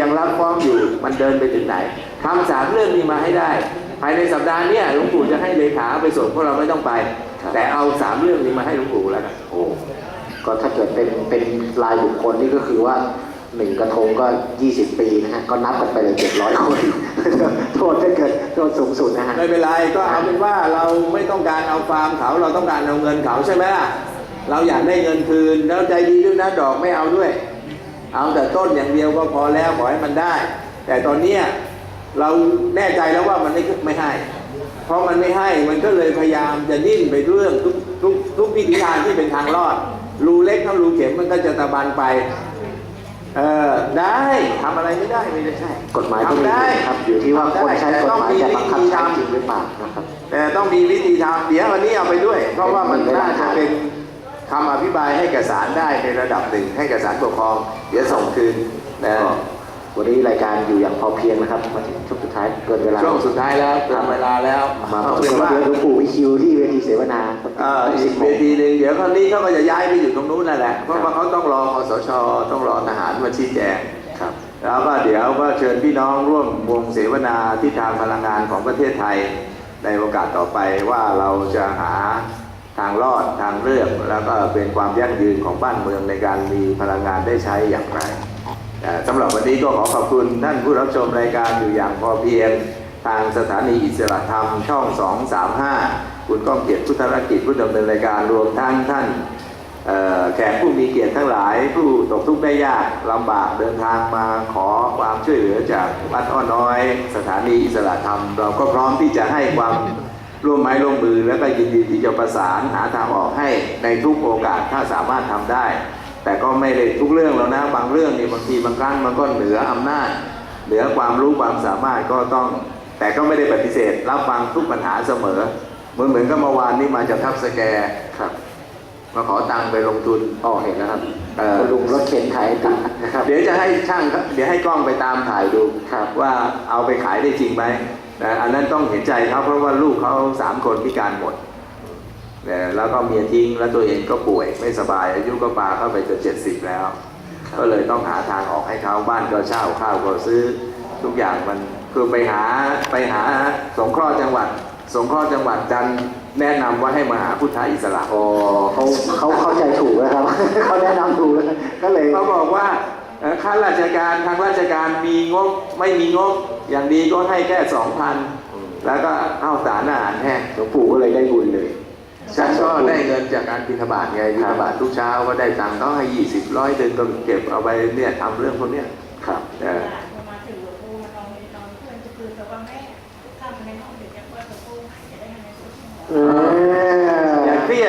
ยังรับฟ้องอยู่มันเดินไปถึงไหนทำสามเรื่องนี้มาให้ได้ ภายในสัปดาห์เนี้ยหลวงปู่จะให้เลขาไปส่งพวกเราไม่ต้องไป แต่เอาสามเรื่องนี้มาให้หลวงปู่แล้วกันโอ้ก็ถ้าเกิดเป็นเป็นรายบุคคลนี่ก็คือว่าหนึ่งกระทงก็ 20 ปีนะฮะก็นับกันไปเลย700คนโทษถ้าเกิดโทษสูงสุดนะฮะไม่เป็นไรก็เอาเป็นว่าเราไม่ต้องการเอาฟาร์มเขาเราต้องการเอาเงินเขาใช่ไหมล่ะเราอยากได้เงินคืนแล้วใจดีด้วยนะดอกไม่เอาด้วย เอาแต่ต้นอย่างเดียวก็พอแล้วขอให้มันได้ แต่ตอนเนี้ยเราแน่ใจแล้วว่ามันไม่ไม่ให้ เพราะมันไม่ให้มันก็เลยพยายามจะดิ้นไปเรื่องทุกทุกทุกวิธีทางที่เป็นทางรอด รูเล็กเท่ารูเข็มมันก็จะตะบันไปเออได้ทำอะไรไม่ได้ไม่ได้ใช่กฎหมายก็ทำมีได้ครับอยู่ที่ว่าคนใช้กฎหมายจะบังคับใช้แต่ต้องมีวิธีทำจริงหรือเปล่านะครับแต่ต้องมีวิธีทำเดี๋ยววันนี้เอาไปด้วย เพราะว่ามันน่าจะเป็น คำอธิบายให้กับศาลได้ในระดับหนึ่งให้กับศาลปกครอง เดี๋ยวส่งคืนนะก็วันนี้รายการอยู่อย่างพอเพียงนะครับมาถึงช่วงสุดท้ายเกินเวลาช่วงสุดท้ายแล้วเกินเวลาแล้วมาเอาเป็เป็นนว่าว่าหลวงปู่วิคิวที่เวทีเสวนาเอ่ออีกเวทีหนึ่งเดี๋ยวคราวนี้เขาก็จะย้ายไปอยู่ตรงนู้นนั่นแหละเพราะว่าเขาต้องรอคสชต้องรอทหารมาชี้แจงครับแล้วก็เดี๋ยวก็เชิญพี่น้องร่วมวงเสวนาที่ทางพลังงานของประเทศไทยในโอกาสต่อไปว่าเราจะหา ทางรอดทางเลือกแล้วก็เป็นความยั่งยืนของบ้านเมืองในการมีพลังงานได้ใช้อย่างไรสำหรับวันนี้ก็ขอขอบคุณท่านผู้รับชมรายการอยู่อย่างพอเพียง ทางสถานีอิสระธรรมช่อง 235 คุณก้องเกียรติพุทธรกิจผู้ดำเนินรายการรวมทั้งท่านแขกผู้มีเกียรติทั้งหลาย ผู้ตกทุกข์ได้ยากลำบากเดินทางมาขอความช่วยเหลือจากวัดอ้อน้อย สถานีอิสระธรรม เราก็พร้อมที่จะให้ความ ร่วมไม้ร่วมมือแล้วก็ยินดีที่จะประสานหาทางออกให้ในทุกโอกาสถ้าสามารถทำได้ แต่ก็ไม่ได้ทุกเรื่องแล้วนะบางเรื่องนี่บางทีบางครั้งมันก็เหนืออำนาจ เหนือความรู้ความสามารถก็ต้อง แต่ก็ไม่ได้ปฏิเสธรับฟังทุกปัญหาเสมอ เหมือนเหมือนกับเมื่อวานนี้มาจากทับสแกครับ มาขอตังค์ไปลงทุนอ๋อเห็นแล้วครับเอ่อคุณลุงรถเข็นขายไอติมนะครับ เดี๋ยวจะให้ช่างครับเดี๋ยวให้กล้องไปตามถ่ายดูครับ ว่าเอาไปขายได้จริงไหมนะอันนั้นต้องเห็นใจเขาเพราะว่าลูกเขาสามคนพิการหมดนะแล้วก็เมียทิ้งแล้วตัวเองก็ป่วยไม่สบาย อายุก็ปาเข้าไปจนเจ็ดสิบแล้ว ก็เลยต้องหาทางออกให้เขาบ้านก็เช่าข้าวก็ซื้อทุกอย่างมันคือไปหาไปหาสงเคราะห์จังหวัด สงเคราะห์จังหวัดจันทร์แนะนำว่าให้มาหาพุทธอิสระอ๋อเขาเขาเข้าใจถูกนะครับ เขาแนะนำถูกแล้วก็เลย เขาบอกว่าเอ่อข้าราชการทางราชการมีงบไม่มีงบอย่างดีก็ให้แค่สองพันแล้วก็เอาสารอาหารแห้งหลวงปู่ก็เลยได้บุญเลย ฉันก็ได้เงินจากการบิณฑบาตไงบิณฑบาตทุกเช้าก็ได้ตังค์เขาให้ยี่สิบร้อยเดือนก็เก็บเอาไปเนี่ยทำเรื่องพวกเนี้ยครับ เออ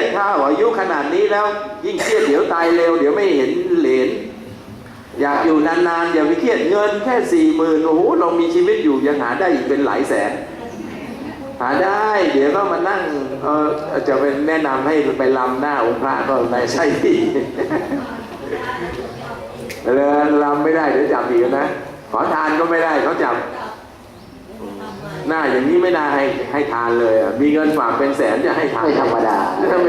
ย่าอเครียดถ้าอายุขนาดนี้แล้ว ยิ่งเครียดเดี๋ยวตายเร็ว เดี๋ยวไม่เห็นเหรนอยากอยู่นานๆอย่าไปเครียดเงินแค่สี่หมื่นโอ้โหเรามีชีวิตอยู่ยังหาได้อีกเป็นหลายแสน หาได้ เดี๋ยวก็มานั่งเออจะเป็นแนะนำให้ไปลำหน้าองค์พระก็ไม่ใช่ที่แล้วลำไม่ได้เดี๋ยวจับอีกนะขอทานก็ไม่ได้เขาจับหน้าอย่างนี้ไม่น่าให้ให้ทานเลยอะมีเงินฝากเป็นแสนจะให้ทานไม่ธรรมดาไม่ธรรมดา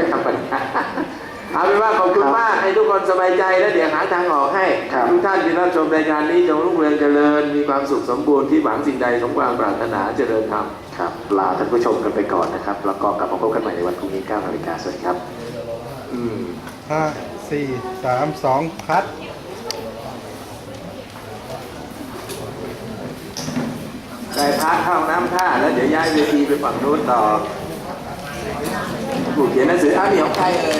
เอาเป็นว่าขอบคุณมากให้ทุกคนสบายใจแล้วเดี๋ยวหาทางออกให้ครับทุกท่านที่รับชมรายการนี้จงรุ่งเรืองเจริญ มีความสุขสมบูรณ์ที่หวังสิ่งใดสมความปรารถนาเจริญธรรมครับลาท่านผู้ชมกันไปก่อนนะครับ แล้วก็กลับมาพบกันใหม่ในวันพรุ่งนี้9นาฬิกาสวัสดีครับอืมห้าสี่สามสองคัดได้พักเข้าน้ำท่าแล้วเดี๋ยวย้ายเวทีไปฝั่งนู้นต่อผู้เขียนหนังสืออ้าวนี่ของใครเอ่ย